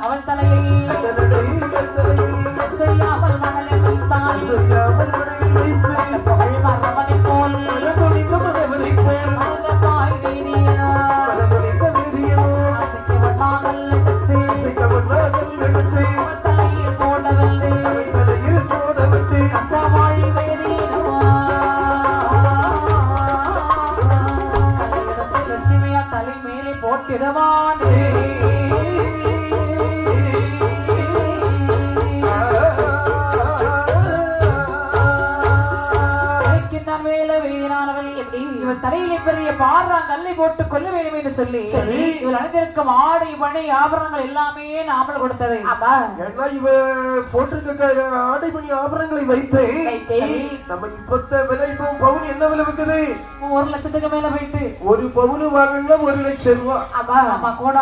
அவள் தலையை செய்யாமல் மகளை வைத்தான் தலை மேலே போட்டிடுவான் வேலை வீணானவள் எப்படி? இவள் தலையிலே பெரிய பாறாங் கல்லை போட்டு கொல்ல வேண்டும் என்று சொல்லி சரி. இவள் அணிந்திருக்கும் ஆடை பணி ஆபரணங்கள் எல்லாமே நாமல் கொடுத்தது. இவ போட்டிருக்க ஆடை மணி ஆபரணங்களை வைத்து நம்ம இப்பத்த விலை இப்போ பவுன் என்ன விலை ஒரு லட்சத்துக்கு மேல போயிட்டு. ஒரு பவுன் வாங்கணும்னா ஒரு லட்சம் ரூபாய் ஆமா. ஆமா கோடா.